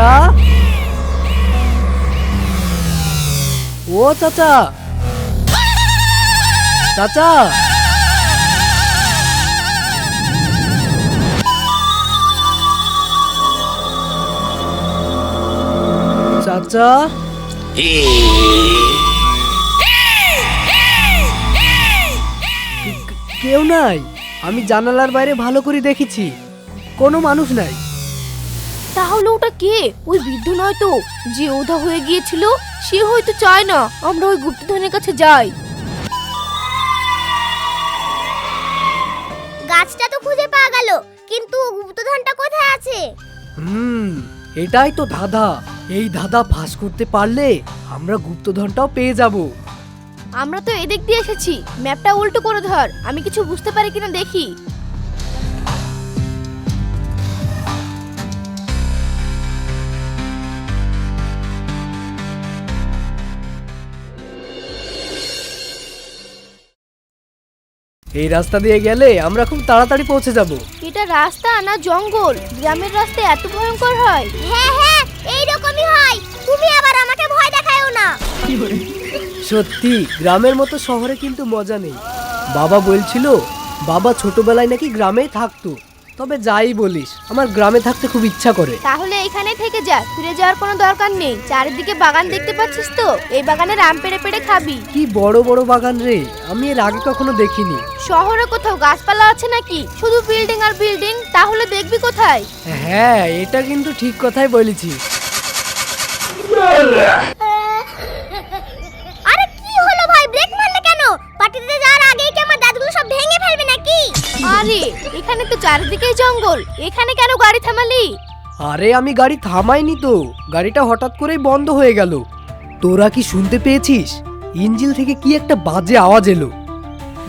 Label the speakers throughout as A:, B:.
A: চাচা ও চাচা। চাচা। চাচা। কেউ নাই। আমি জানালার বাইরে ভালো করে দেখেছি। কোনো মানুষ নাই।
B: তাহলে ওটা কে? ওই বৃদ্ধ নয় তো? যে ওধা হয়ে গিয়েছিল সে হয়তো চায় না আমরা ওই গুপ্তধনের কাছে যাই।
C: গাছটা তো খুঁজে পাওয়া গেল কিন্তু গুপ্তধনটা কোথায় আছে?
A: হুম এটাই তো ধাঁধা। এই ধাঁধা ফাঁস করতে পারলে আমরা গুপ্তধনটাও পেয়ে যাব।
B: আমরা তো এদিক দিয়ে এসেছি। ম্যাপটা উল্টো করে ধর আমি কিছু বুঝতে পারি কিনা দেখি।
A: এই রাস্তা দিয়ে গেলে আমরা খুব তাড়াতাড়ি পৌঁছে যাব।
B: এটা রাস্তা না জঙ্গল? গ্রামের রাস্তা এত ভয়ঙ্কর হয়।
C: হ্যাঁ হ্যাঁ এইরকমই হয়। তুমি আবার আমাকে ভয় দেখায়ও না।
A: সত্যি গ্রামের মতো শহরে কিন্তু মজা নেই। বাবা বলছিল বাবা ছোটবেলায় নাকি গ্রামেই থাকতো। তবে যাই বলিস আমার গ্রামে থাকতে খুব ইচ্ছা করে।
B: তাহলে এখানে থেকে যা ফিরে যাওয়ার কোনো দরকার নেই। চারিদিকে বাগান দেখতে পাচ্ছিস তো? এই বাগানে রাম পেড়ে পেড়ে খাবি।
A: কি বড় বড় বাগান রে আমি এর আগে কখনো দেখিনি।
B: শহরে কোথাও গাছপালা আছে নাকি? শুধু বিল্ডিং আর বিল্ডিং তাহলে দেখবি কোথায়?
A: হ্যাঁ এটা কিন্তু ঠিক কথাই বলেছিস।
B: এখানে তো চারিদিকেই জঙ্গল। এখানে কেন গাড়ি থামালি?
A: আরে, আমি গাড়ি থামাইনি তো। গাড়িটা হঠাৎ করেই বন্ধ হয়ে গেল। তোরা কি শুনতে পেয়েছিস? ইঞ্জিল থেকে কি একটা বাজে আওয়াজ এলো।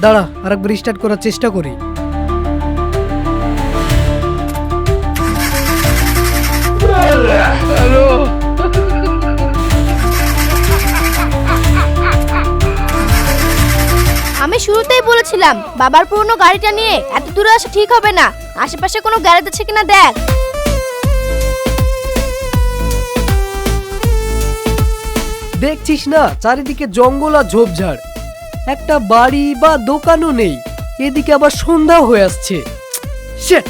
A: দাঁড়া, আরেকবার স্টার্ট করার চেষ্টা করি।
B: শুরুতেই বলেছিলাম, বাবার পুরনো গাড়িটা নিয়ে এত দূরে আসা ঠিক হবে না। আশেপাশে কোনো গ্যারেজ আছে কিনা দেখ।
A: দেখছিস না, চারিদিকে জঙ্গল আর ঝোপঝাড়। একটা বাড়ি বা দোকানও নেই, এদিকে আবার সন্ধ্যা হয়ে আসছে। Shit!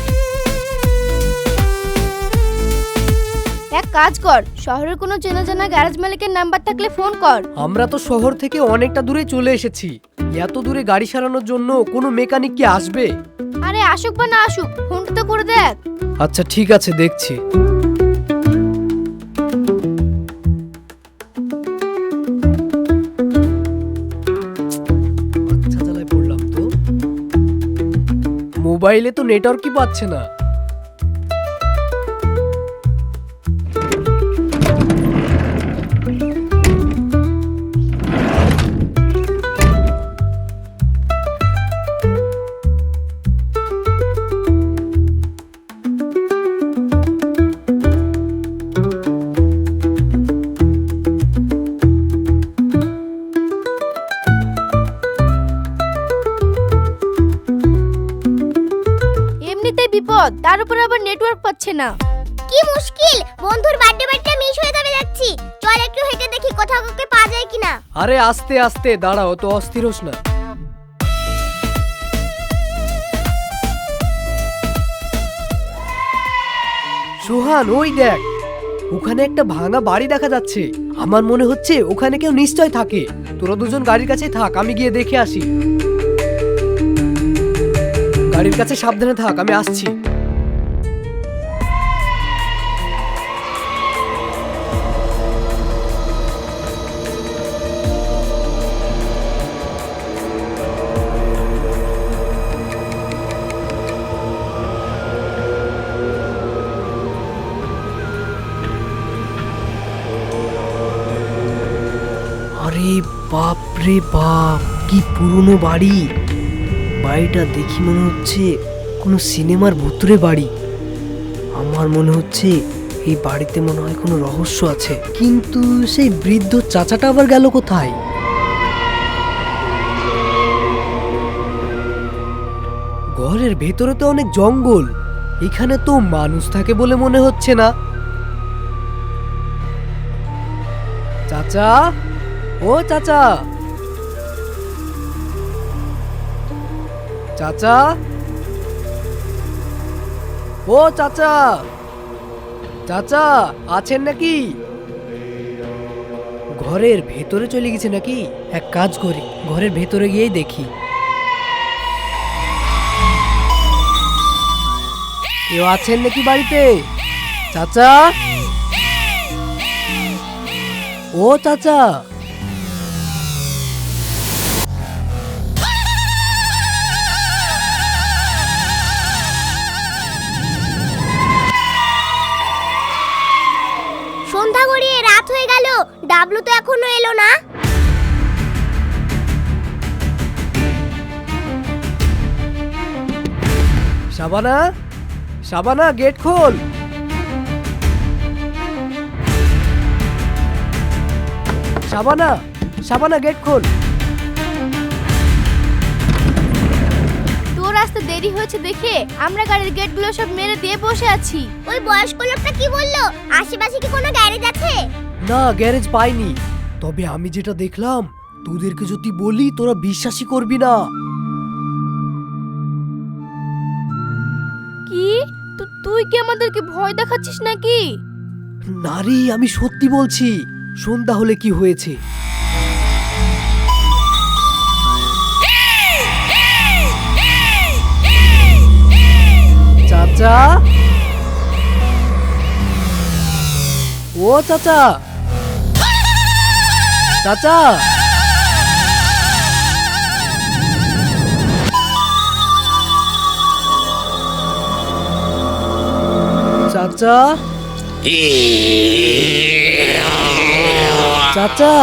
B: এক কাজ কর শহরের কোনো চেনা জানা গ্যারেজ মালিকের নাম্বার থাকলে ফোন কর।
A: আমরা তো শহর থেকে অনেকটা দূরে চলে এসেছি। এত দূরে গাড়ি সারানোর জন্য কোনো মেকানিক কি আসবে?
B: আরে আসুক বা না আসুক ফোনটা তো করে দেখ।
A: আচ্ছা ঠিক আছে দেখছি। তো। মোবাইলে তো নেটওয়ার্কই পাচ্ছে না।
B: বিপদ তার উপর আবার নেটওয়ার্ক পাচ্ছে না।
C: কি মুশকিল! বন্ধুর বার্থডে বার্থডে মিস হয়ে যাবে যাচ্ছি। চল একটু হেঁটে দেখি কোথাও কাউকে পাওয়া যায় কিনা।
A: আরে আস্তে আস্তে দাঁড়াও তো অস্থির হোস না। সোহান ওই দেখ ওখানে একটা ভাঙা বাড়ি দেখা যাচ্ছে। আমার মনে হচ্ছে ওখানে কেউ নিশ্চয় থাকে। তোরা দুজন গাড়ির কাছে থাক আমি গিয়ে দেখে আসি। গাড়ির কাছে সাবধানে থাক আমি আসছি। রে বাপ, কি পুরনো বাড়ি। বাড়িটা দেখি মনে হচ্ছে কোনো সিনেমার ভুতুরে বাড়ি। আমার মনে হচ্ছে এই বাড়িতে মনে হয় কোনো রহস্য আছে। কিন্তু সেই বৃদ্ধ চাচাটা আবার গেল কোথায়? ঘরের ভেতরে তো অনেক জঙ্গল, এখানে তো মানুষ থাকে বলে মনে হচ্ছে না। চাচা, ও চাচা চাচা? ও চাচা! চাচা, আছেন নাকি? ঘরের ভেতরে চলে গেছে নাকি? এক কাজ করি, ঘরের ভেতরে গিয়েই দেখি। কেউ আছেন নাকি বাড়িতে? চাচা? ও চাচা!
C: এলো না?
A: শাবানা শাবানা গেট খোল। শাবানা শাবানা গেট খোল।
B: তোর আসতে দেরি হয়েছে দেখে। আমরা গাড়ির গেটগুলো সব মেরে দিয়ে বসে আছি।
C: ওই বয়স্ক লোকটা কি বলল? আশেপাশে কি কোনো গ্যারেজ আছে?
A: না গ্যারেজ পাইনি। তবে আমি যেটা দেখলাম তোদেরকে যদি বলি তোরা বিশ্বাসই করবি না।
B: কি? তুই কি আমাদেরকে ভয় দেখাচ্ছিস নাকি?
A: নারী আমি সত্যি বলছি সন্ধ্যা হলে কি হয়েছে? চাচা? ও চাচা চাচা। চাচা। চাচা।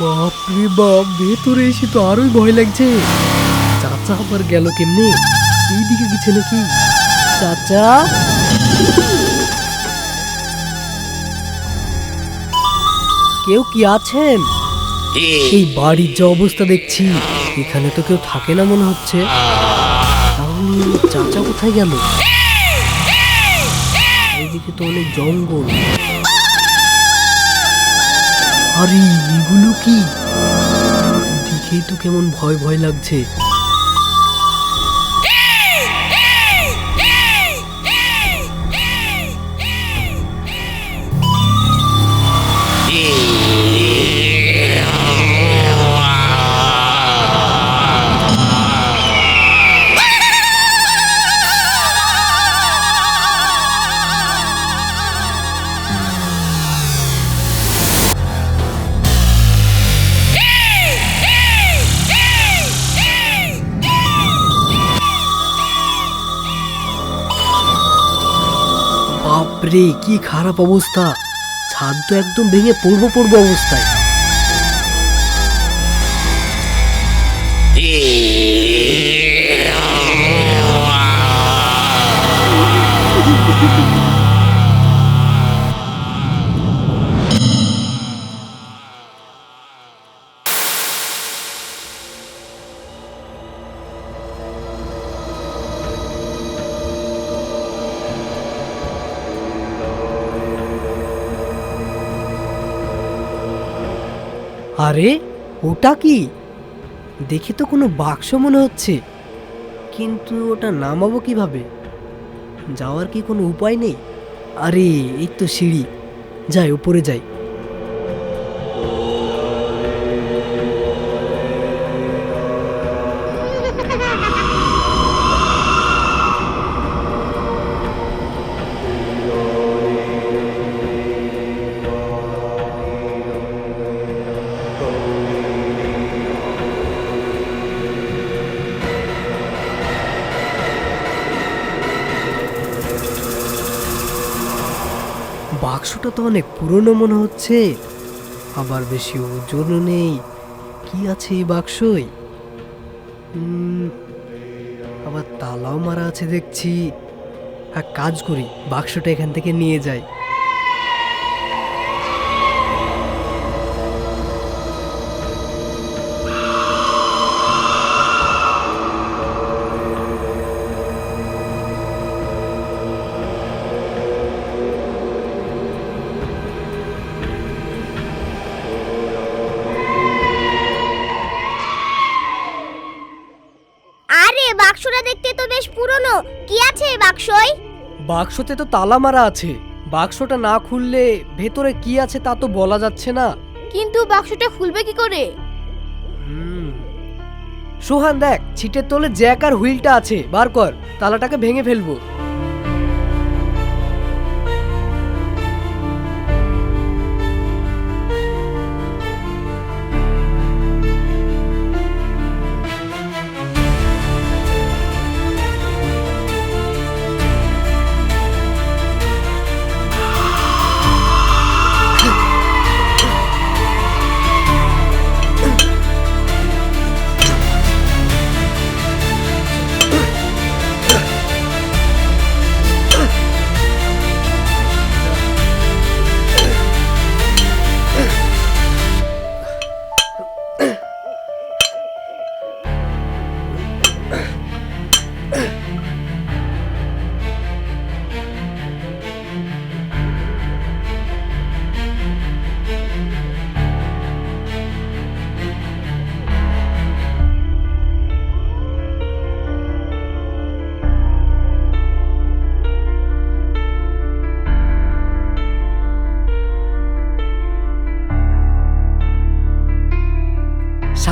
A: বাপরে বাপ, ভেতরে এসে তো আরোই ভয় লাগছে। চাচা আবার গেল কেমনে? এইদিকে গেছে নাকি? চাচা। কেউ কি আছেন? এই বাড়ির যে অবস্থা দেখছি এখানে তো কেউ থাকে না মনে হচ্ছে। তাহলে চাচা কোথায় গেল? এইদিকে তো অনেক জঙ্গল। আরে এগুলো কি? দেখেই তো কেমন ভয় ভয় লাগছে। বাপরে কি খারাপ অবস্থা? ছাদ তো একদম ভেঙে পড়ব পড়ব অবস্থায়। আরে, ওটা কি? দেখে তো কোনো বাক্স মনে হচ্ছে। কিন্তু ওটা নামাবো কীভাবে? যাওয়ার কি কোনো উপায় নেই? আরে, এই তো সিঁড়ি। যাই, উপরে যাই। বাক্সটা তো অনেক পুরনো মনে হচ্ছে। আবার বেশি ওজনও নেই। কি আছে এই বাক্সই? আবার তালাও মারা আছে দেখছি। এক কাজ করি, বাক্সটা এখান থেকে নিয়ে যাই। বাক্সতে তো তালা মারা আছে। বাক্সটা না খুললে ভেতরে কি আছে তা তো বলা যাচ্ছে না।
B: কিন্তু বাক্সটা খুলবে কি করে।
A: সোহান দেখ ছিটের তলে জ্যাক আর হুইলটা আছে। বার কর তালাটাকে ভেঙে ফেলব।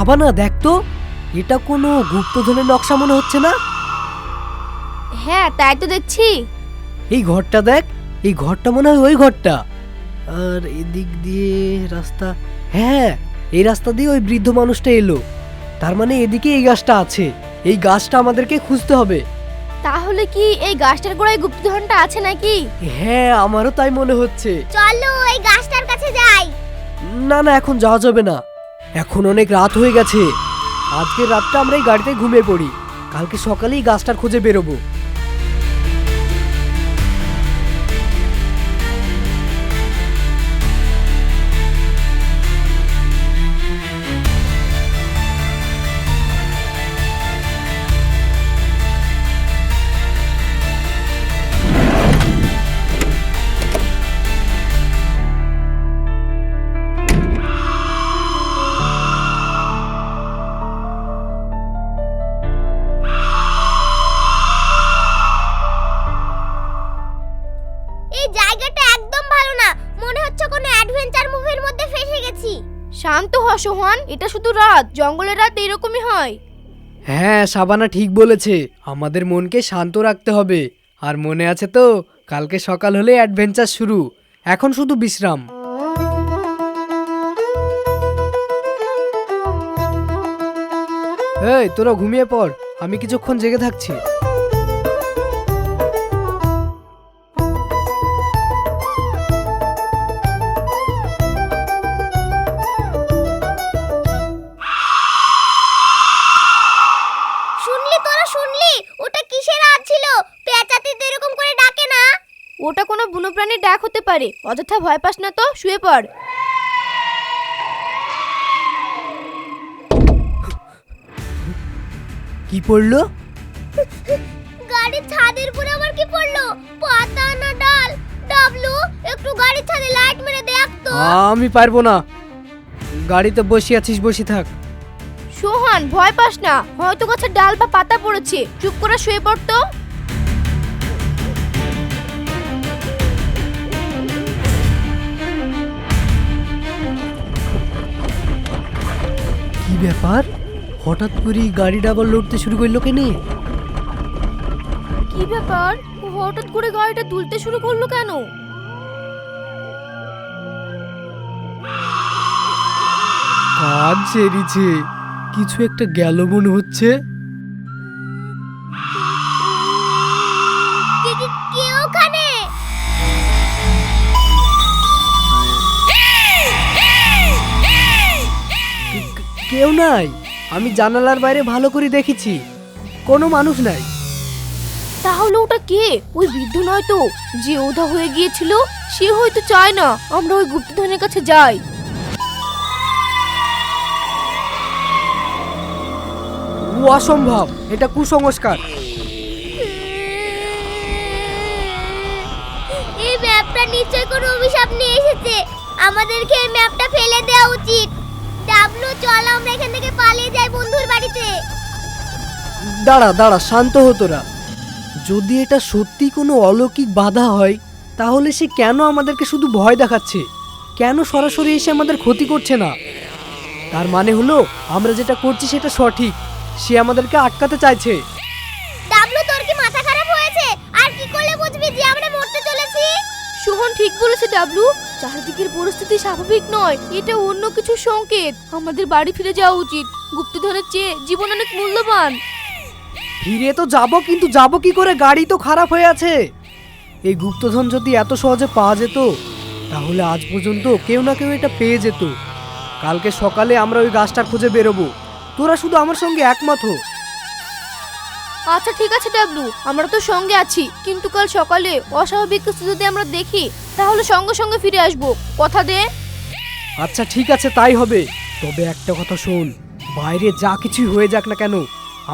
A: সাবানা দেখ তো এটা কোনো গুপ্তধনের নকশা মনে হচ্ছে না?
B: হ্যাঁ তাই তো দেখছি।
A: এই ঘরটা দেখ এই ঘরটা মনে হয় ওই ঘরটা। আর এদিক দিয়ে রাস্তা হ্যাঁ এই রাস্তা দিয়ে ওই বৃদ্ধ মানুষটা এলো। তার মানে এদিকে এই গাছটা আছে এই গাছটা আমাদেরকে খুঁজতে হবে।
B: তাহলে কি এই গাছটার গোড়ায় গুপ্তধনটা আছে নাকি?
A: হ্যাঁ আমারও তাই মনে হচ্ছে।
C: চলো এই গাছটার কাছে যাই।
A: না না এখন যাওয়া যাবে না। এখন অনেক রাত হয়ে গেছে। আজকের রাতটা আমরা এই গাড়িতে ঘুমিয়ে পড়ি। কালকে সকালেই গাছটার খুঁজে বেরোবো।
B: রাত, জঙ্গলের রাত এরকমই হয়।
A: হ্যাঁ সাবানা ঠিক বলেছে। আমাদের মনকে শান্ত রাখতে হবে। আর মনে আছে তো, কালকে সকাল হলে অ্যাডভেঞ্চার শুরু। এখন শুধু বিশ্রাম। এই, তোরা ঘুমিয়ে পড়। আমি কিছুক্ষণ জেগে থাকছি।
B: পারে অযথা ভয় পাস না তো শুয়ে পড়।
A: কি পড়ল?
C: গাড়ির ছাদের উপরে আবার কি পড়ল? পাতা না ডাল? ডাবলু একটু গাড়ির ছাদে লাইট মেরে দেখ তো।
A: আমি পারব না। গাড়িতে বসে আছিস বসে থাক।
B: সোহান ভয় পাস না। হয়তো গাছের ডাল বা পাতা পড়েছে। চুপ করে শুয়ে পড়
A: ব্যাপার? হঠাৎ করে গাড়িটা আবার লড়তে শুরু করল কেনে?
B: কি ব্যাপার? হঠাৎ করে গাড়িটা তুলতে শুরু করল কেন?
A: কাজ সেরিছে। কিছু একটা গেল মনে হচ্ছে। কেউ নাই। আমি জানালার বাইরে ভালো করে দেখেছি। কোনো মানুষ নাই।
B: তাহলে ওটা কে? ওই বৃদ্ধ নয় তো? যে ওধা হয়ে গিয়েছিল সে হয়তো চায় না আমরা ওই গুপ্তধনের কাছে যাই।
A: ও অসম্ভব এটা কুসংস্কার।
C: এই ম্যাপটা নিশ্চয় কোনো অভিশাপ নিয়ে এসেছে। আমাদেরকে এই ম্যাপটা ফেলে দেওয়া উচিত। ডাবলু চল আমরা এখান থেকে পালিয়ে যাই বন্ধুর বাড়িতে।
A: দাঁড়া দাঁড়া শান্ত হতোরা যদি এটা সত্যি কোনো অলৌকিক বাধা হয় তাহলে সে কেন আমাদেরকে শুধু ভয় দেখাচ্ছে? কেন সরাসরি এসে আমাদের ক্ষতি করছে না? তার মানে হলো আমরা যেটা করছি সেটা সঠিক। সে আমাদেরকে আটকাতে চাইছে।
C: ডাবলু তোর কি মাথা খারাপ হয়েছে? আর কি করলে বুঝবি যে আমরা মরতে চলেছি?
B: সোহন ঠিক বলেছে ডাবলু। চারিদিকের পরিস্থিতি স্বাভাবিক নয়, এটা অন্য কিছু সংকেত। আমাদের বাড়ি ফিরে যাওয়া উচিত। গুপ্তধনের চেয়ে জীবন অনেক মূল্যবান।
A: ফিরে তো যাব, কিন্তু যাব কি করে? গাড়ি তো খারাপ হয়ে আছে। এই গুপ্তধন যদি এত সহজে পাওয়া যেত, তাহলে আজ পর্যন্ত কেউ না কেউ এটা পেয়ে যেত। কালকে সকালে আমরা ওই গাছটা খুঁজে বেরোবো। তোরা শুধু আমার সঙ্গে একমত হো
B: আচ্ছা ঠিক আছে ডাবলু আমরা তো সঙ্গে আছি। কিন্তু কাল সকালে অস্বাভাবিক কিছু যদি আমরা দেখি তাহলে সঙ্গে সঙ্গে ফিরে আসব। কথা দে।
A: আচ্ছা ঠিক আছে তাই হবে। তবে একটা কথা শোন বাইরে যা কিছুই হয়ে যাক না কেন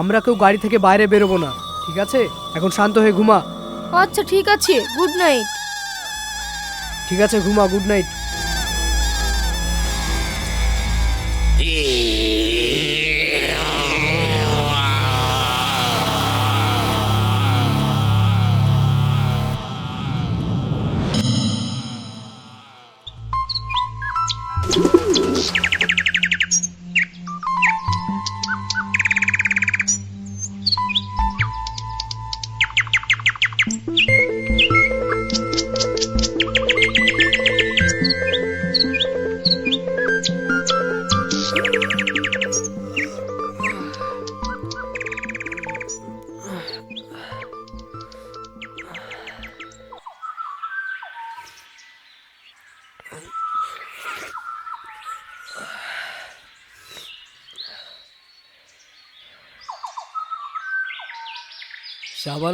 A: আমরা কেউ গাড়ি থেকে বাইরে বেরোবো না ঠিক আছে? এখন শান্ত হয়ে ঘুমা।
B: আচ্ছা ঠিক আছে গুড নাইট।
A: ঠিক আছে ঘুমা গুড নাইট।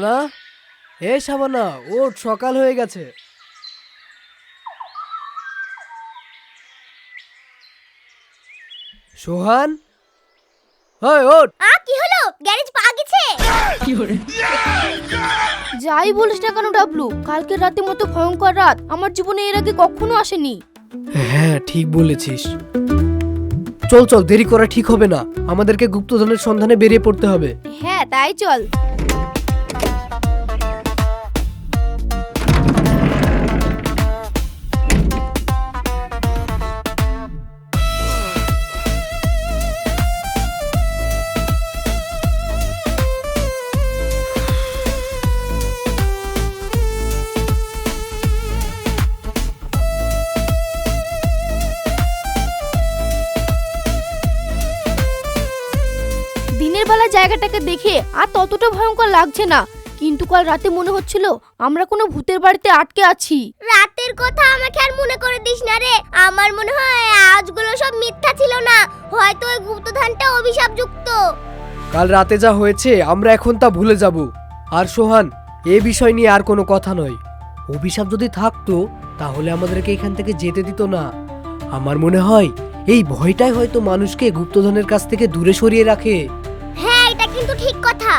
A: শাবানা? এ শাবানা ওঠ সকাল হয়ে গেছে। সোহান? হয় ওঠ।
C: আ কি হলো? গ্যারেজ পা গেছে?
B: যাই বলিস না কেন ডাবলু? কালকে রাতের মতো ভয়ঙ্কর রাত। আমার জীবনে এর আগে কখনো আসেনি।
A: হ্যাঁ ঠিক বলেছিস। চল চল দেরি করা ঠিক হবে না। আমাদেরকে গুপ্তধনের সন্ধানে বেরিয়ে পড়তে হবে।
B: হ্যাঁ তাই চল। জায়গাটাকে দেখে আর ততটা ভয়ঙ্কর লাগছে না। কিন্তু কাল রাতে মনে হচ্ছিল আমরা কোনো ভূতের বাড়িতে আটকে আছি।
C: রাতের কথা আমাকে আর মনে করে দিস না রে। আমার মনে হয় আজগুলো সব মিথ্যা ছিল না। হয়তো ওই গুপ্তধানটা অভিশাপ যুক্ত
A: কাল রাতে যা হয়েছে আমরা এখন তা ভুলে যাব। আর সোহান এ বিষয় নিয়ে আর কোনো কথা নয়। অভিশাপ যদি থাকতো তাহলে আমাদেরকে এখান থেকে যেতে দিত না। আমার মনে হয় এই ভয়টাই হয়তো মানুষকে গুপ্তধনের কাছ থেকে দূরে সরিয়ে রাখে।
C: কিন্তু ঠিক কথা।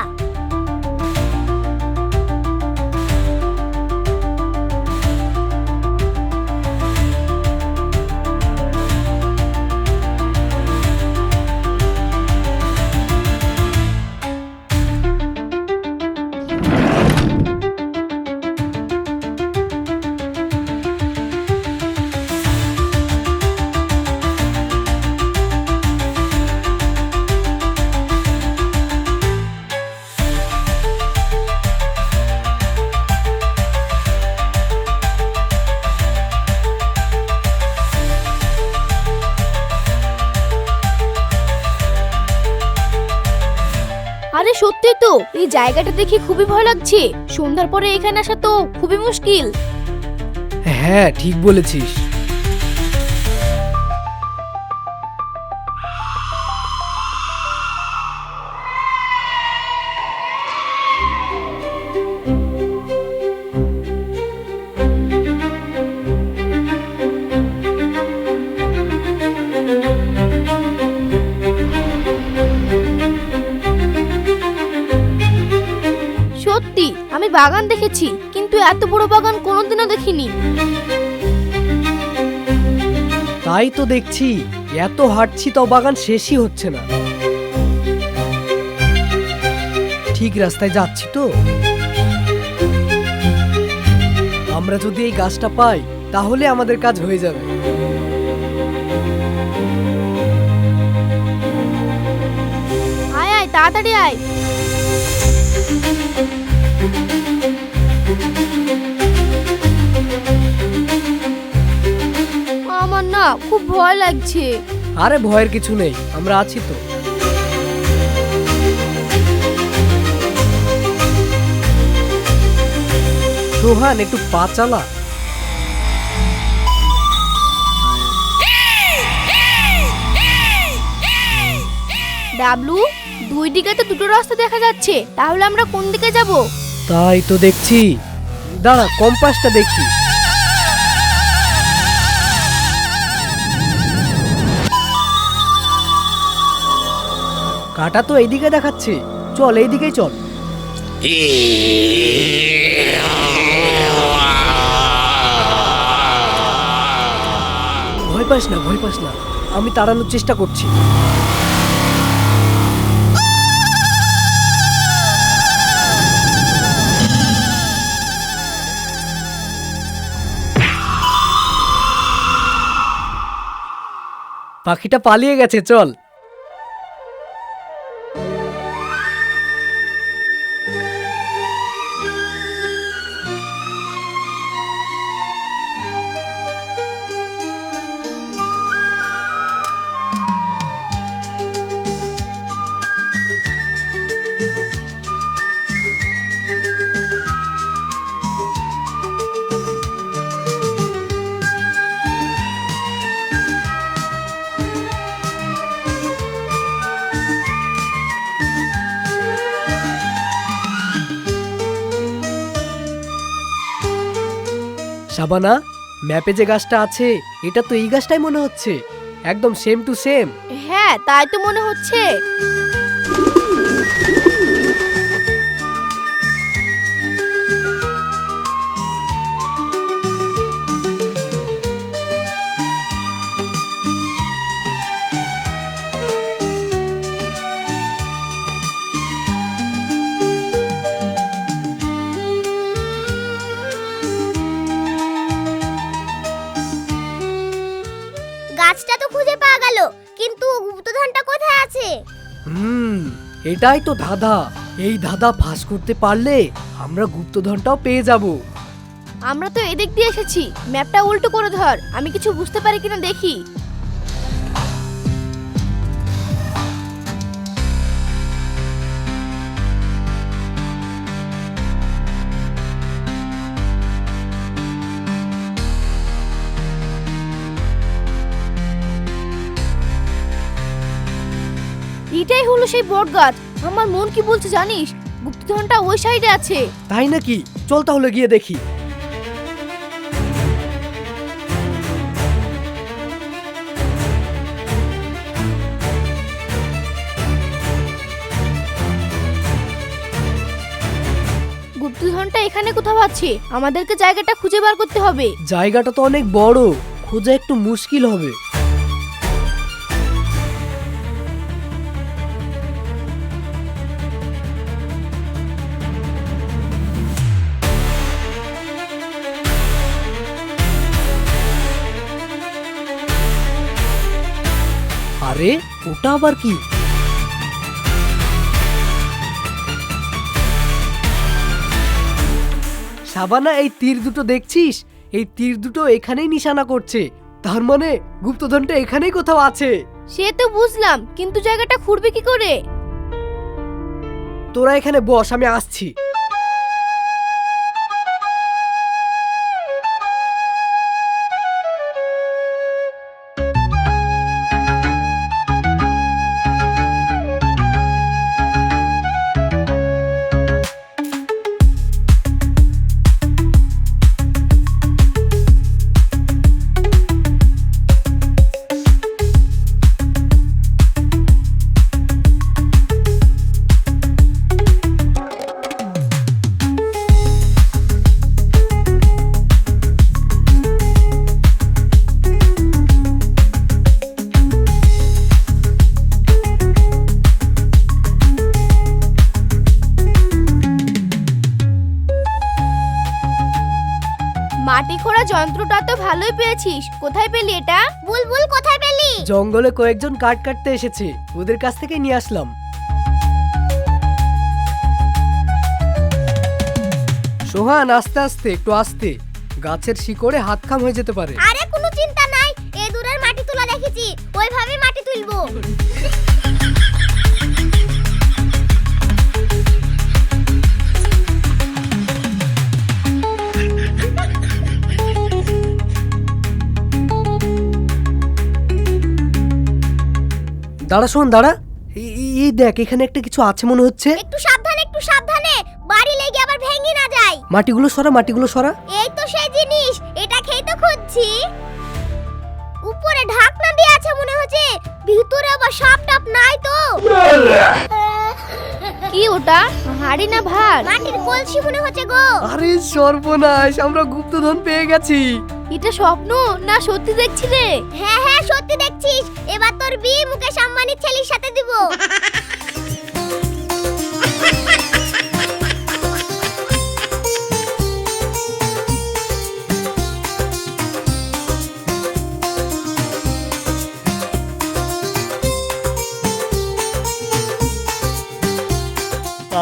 B: জায়গাটা দেখে খুবই ভয় লাগছে। সন্ধ্যার পরে এখানে আসা তো খুবই মুশকিল।
A: হ্যাঁ ঠিক বলেছিস।
B: বাগান দেখেছি কিন্তু এত বড় বাগান কোনোদিনও দেখিনি।
A: তাই তো দেখছি এত হাঁটছি তাও বাগান শেষই হচ্ছে না। ঠিক রাস্তায় যাচ্ছি তো। আমরা যদি এই গাছটা পাই তাহলে আমাদের কাজ হয়ে যাবে।
B: আয় আয় তাড়াতাড়ি আয়। খুব ভয় লাগছে।
A: আরে ভয়ের কিছু নেই আমরা আছি তো। সোহান একটু পা চালা।
B: ডাবলু দুই দিকে তো দুটো রাস্তা দেখা যাচ্ছে তাহলে আমরা কোন দিকে যাব?
A: তাই তো দেখছি। দাঁড়া কম্পাসটা দেখি। কাটা তো এইদিকে দেখাচ্ছে। চল, এইদিকেই চল। ভয় পাস না, ভয় পাস না। আমি তাড়ানোর চেষ্টা করছি। পাখিটা পালিয়ে গেছে, চল। শাবানা ম্যাপে যে গাছটা আছে, এটা তো এই গাছটাই মনে হচ্ছে। একদম সেম টু সেম
B: হ্যাঁ তাই তো মনে হচ্ছে।
A: এটাই তো ধাঁধা। এই ধাঁধা ফাঁস করতে পারলে আমরা গুপ্তধনটাও পেয়ে যাব।
B: আমরা তো এদিক দিয়ে এসেছি। ম্যাপটা উল্টো করে ধর। আমি কিছু বুঝতে পারি কিনা দেখি। হলো সেই বট গাছ? আমার মন কি বলছে জানিস? গুপ্তধনটা ওই সাইডে আছে।
A: তাই নাকি? চল তাহলে গিয়ে দেখি।
B: গুপ্তধনটা এখানে কোথাও আছে? আমাদেরকে জায়গাটা খুঁজে বার করতে হবে।
A: জায়গাটা তো অনেক বড়। খোঁজা একটু মুশকিল হবে। আরে ওটা আবার কি? সাবানা এই তীর দুটো দেখছিস? এই তীর দুটো এখানেই নিশানা করছে। তার মানে গুপ্তধনটা এখানেই কোথাও আছে।
B: সে তো বুঝলাম কিন্তু জায়গাটা খুঁড়বে কি করে?
A: তোরা এখানে বস আমি আসছি।
B: যন্ত্রটা তো ভালোই পেয়েছিস। কোথায় পেলি এটা?
C: বুলবুল কোথায় পেলি?
A: জঙ্গলে কয়েকজন কাঠ কাটতে এসেছে। ওদের কাছ থেকে নিয়ে আসলাম। সোহান আস্তে আস্তে একটু আস্তে। গাছের শিকড়ে হাত খাম হয়ে যেতে পারে।
C: আরে কোনো চিন্তা নাই। এ দূরের মাটি তোলা দেখেছি। ওইভাবে মাটি তুলবো।
A: দাঁড়া শোন দাঁড়া। এই- দেখ এখানে একটা কিছু আছে মনে হচ্ছে।
C: একটু সাবধানে একটু সাবধানে। বাড়ি লেগে আবার ভেঙে না যায়।
A: মাটিগুলো সরা মাটিগুলো সরা।
C: এই তো সেই জিনিস এটা খেয়ে তো খুঁজছি। উপরে ঢাকনা দিয়ে আছে মনে হচ্ছে ভিতরে আবার সাপ টাপ নাই তো।
B: কি ওটা? হাড়ি না ভাত?
C: মাটির কলসি মনে হচ্ছে গো।
A: আরে সর্বনাশ আমরা গুপ্তধন পেয়ে গেছি।
B: এটা স্বপ্ন না সত্যি দেখছি রে?
C: হ্যাঁ হ্যাঁ সত্যি দেখছিস। এবার তোর বিয়ে মুকেশ আম্বানির ছেলের সাথে দিব।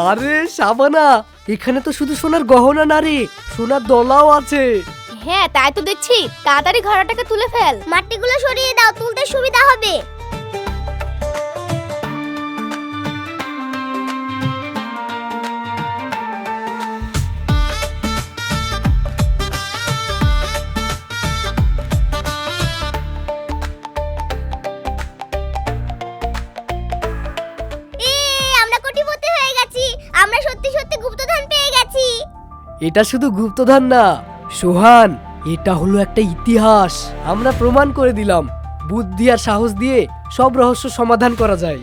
A: আরে সাবানা এখানে তো শুধু সোনার গহনা না রে সোনার দলাও আছে।
B: হ্যাঁ তাই তো দেখছি। তাড়াতাড়ি ঘোড়াটাকে তুলে ফেল।
C: মাটিগুলো সরিয়ে দাও, তুলতে সুবিধা হবে।
A: এটা শুধু গুপ্তধান না, সোহান, এটা হলো একটা ইতিহাস। আমরা প্রমাণ করে দিলাম, বুদ্ধি আর সাহস দিয়ে সব রহস্য সমাধান করা যায়।